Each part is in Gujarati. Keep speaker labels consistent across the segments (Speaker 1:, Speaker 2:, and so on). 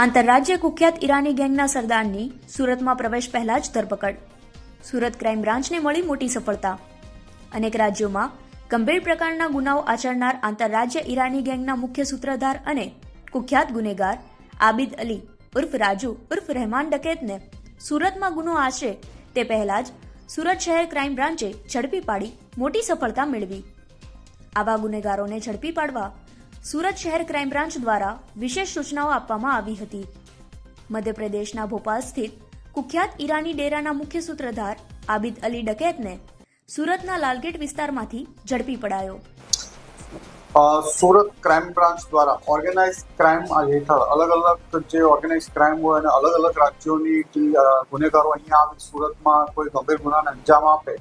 Speaker 1: આંતરરાજ્ય કુખ્યાત ઈરાની ગેંગના સરદારની સુરતમાં પ્રવેશ પહેલા જ ધરપકડ. સુરત ક્રાઇમ બ્રાન્ચને મળી મોટી સફળતા. અનેક રાજ્યોમાં ગંભીર પ્રકારના ગુનાઓ આચરનાર આંતરરાજ્ય ઈરાની ગેંગના મુખ્ય સૂત્રધાર અને કુખ્યાત ગુનેગાર આબિદ અલી ઉર્ફ રાજુ ઉર્ફ રહેમાન ડકેતને સુરતમાં ગુનો આશરે તે પહેલા જ સુરત શહેર ક્રાઇમ બ્રાન્ચે ઝડપી પાડી મોટી સફળતા મેળવી. આવા ગુનેગારોને ઝડપી પાડવા સુરત શહેર ક્રાઇમ બ્રાન્ચ દ્વારા વિશેષ સૂચનાઓ આપવામાં આવી હતી. મધ્યપ્રદેશના ભોપાલ સ્થિત કુખ્યાત ઈરાની ડેરાના મુખ્ય સૂત્રધાર આબિદ અલી ડકેતને સુરતના લાલગેટ વિસ્તારમાંથી ઝડપી પડાયો.
Speaker 2: સુરત ક્રાઇમ બ્રાન્ચ દ્વારા ઓર્ગેનાઇઝ ક્રાઇમ હેઠળ અલગ અલગ જે ઓર્ગેનાઇઝ ક્રાઇમ હોય અને અલગ અલગ રાજ્યોની ગુનેગારો અહીંયા આવી, સુરતમાં કોઈ ગંભીર ગુનાને અંજામ આપે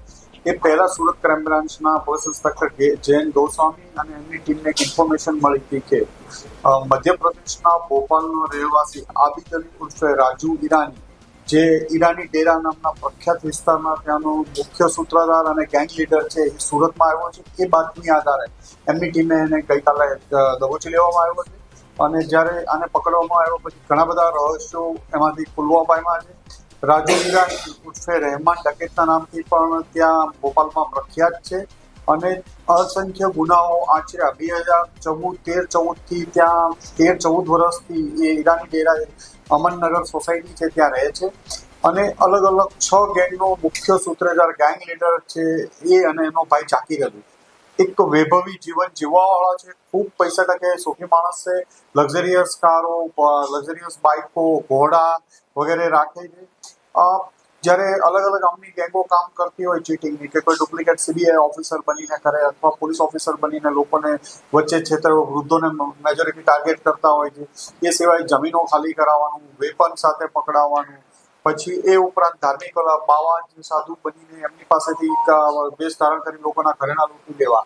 Speaker 2: એ પહેલા સુરત ક્રાઇમ બ્રાન્ચના પોલીસ ઇન્સ્પેક્ટર જૈન ગોસ્વામી અને એમની ટીમને એક ઇન્ફોર્મેશન મળી હતી કે મધ્યપ્રદેશના ભોપાલનો રહેવાસી આબિદ અલી ઉર્ફે રાજુ ઈરાની, જે ઈરાની ડેરા નામના પ્રખ્યાત વિસ્તારમાં ત્યાંનો મુખ્ય સૂત્રધાર અને ગેંગ લીડર છે એ સુરતમાં આવ્યો છે. એ બાતમી આધારે એમની ટીમે એને ગઈકાલે દબોચી લેવામાં આવ્યો છે. અને જ્યારે આને પકડવામાં આવ્યો પછી ઘણા બધા રહસ્યો એમાંથી પુલવામામાં છે. રાજુ ઈરાની ઉર્ફે રહેમાન ડકેતના નામથી પણ ત્યાં ભોપાલમાં પ્રખ્યાત છે અને અસંખ્ય ગુનાઓ આચર્યા. બે હજાર ચૌદ, તેર ચૌદથી ત્યાં, તેર ચૌદ વર્ષથી એ ઈરાની ડેરા અમનનગર સોસાયટી છે, ત્યાં રહે છે. અને અલગ અલગ છ ગેંગનો મુખ્ય સૂત્રધાર ગેંગ લીડર છે એ અને એનો ભાઈ ચાકી રહ્યો એક વૈભવી જીવન જીવવાવાળા છે, ખૂબ પૈસા ટકે સુખી માણસ છે, લક્ઝરિયસ કારો લક્ઝરિયસ બાઇકો ઘોડા વગેરે રાખે છે. જ્યારે અલગ અલગ આમની ગેંગો કામ કરતી હોય ચીટિંગની કે કોઈ ડુપ્લિકેટ સીબીઆઈ ઓફિસર બનીને કરે અથવા પોલીસ ઓફિસર બનીને લોકોને વચ્ચે છેતર વૃદ્ધોને મેજોરિટી ટાર્ગેટ કરતા હોય છે, એ સિવાય જમીનો ખાલી કરાવવાનું, વેપન સાથે પકડાવવાનું, પછી એ ઉપરાંત ધાર્મિક બાવા સાધુ બનીને એમની પાસેથી બેસ ધારણ કરી લોકોના ઘરેણા લૂંટી લેવા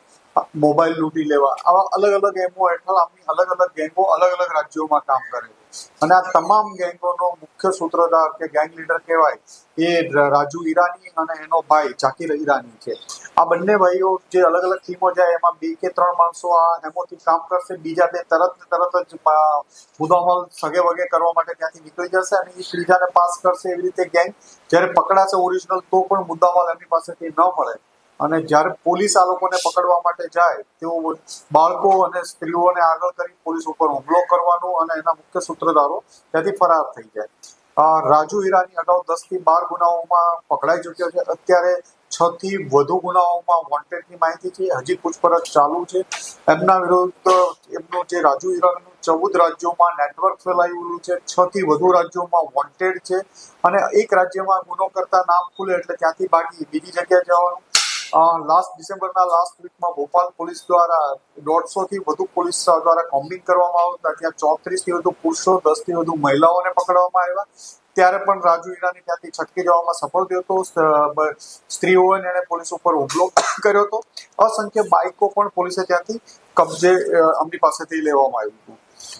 Speaker 2: મોબાઈલ લૂંટી લેવા, આવા અલગ અલગ એમો હેઠળ આમની અલગ અલગ ગેંગો અલગ અલગ રાજ્યોમાં કામ કરે છે. અને આ તમામ ગેંગોનો મુખ્ય સૂત્રધાર કે ગેંગ લીડર કહેવાય એ રાજુ ઈરાની અને એનો ભાઈ જાકીર ઈરાની છે. આ બંને ભાઈઓ જે અલગ અલગ ટીમો જાય, એમાં બે કે ત્રણ માણસો આ એમોથી કામ કરશે, બીજા બે તરત ને તરત જ પા- સગે વગે કરવા માટે ત્યાંથી નીકળી જશે અને એ ત્રીજાને પાસ કરશે એવી રીતે ગેંગ. જ્યારે પકડાશે ઓરિજિનલ તો પણ મુદ્દામાલ એમની પાસેથી ન મળે. અને જ્યારે પોલીસ આ લોકોને પકડવા માટે જાય, તેઓ બાળકો અને સ્ત્રીઓને આગળ કરી પોલીસ ઉપર હુમલો કરવાનો અને એના મુખ્ય સૂત્રધારો ત્યાંથી ફરાર થઈ જાય. રાજુ હીરાની અગાઉ દસથી બાર ગુનાઓમાં પકડાઈ ચુક્યો છે. અત્યારે છ થી વધુ ગુનાઓમાં વોન્ટેડની માહિતી છે. હજી પૂછપરછ ચાલુ છે. એમના વિરુદ્ધ એમનું જે રાજુ હીરાનું ચૌદ રાજ્યોમાં નેટવર્ક ફેલાયેલું છે. છ થી વધુ રાજ્યોમાં વોન્ટેડ છે. અને એક રાજ્યમાં ગુનો કરતા નામ ખુલે એટલે ત્યાંથી ભાગી બીજી જગ્યાએ જવાનું. લાસ્ટ ડિસેમ્બરના લાસ્ટ વીકમાં ભોપાલ પોલીસ દ્વારા દોઢસો થી વધુ પોલીસ દ્વારા કોમ્બિંગ કરવામાં આવતા ત્યાં ચોત્રીસથી વધુ પુરુષો દસથી વધુ મહિલાઓને પકડવામાં આવ્યા. ત્યારે પણ રાજુ ઈરાની ત્યાંથી છટકી જવામાં સફળ થયો હતો. સ્ત્રીઓએ એને પોલીસ ઉપર હુમલો કર્યો હતો. અસંખ્ય બાઇકો પણ પોલીસે ત્યાંથી કબજે અમની પાસેથી લેવામાં આવ્યું હતું.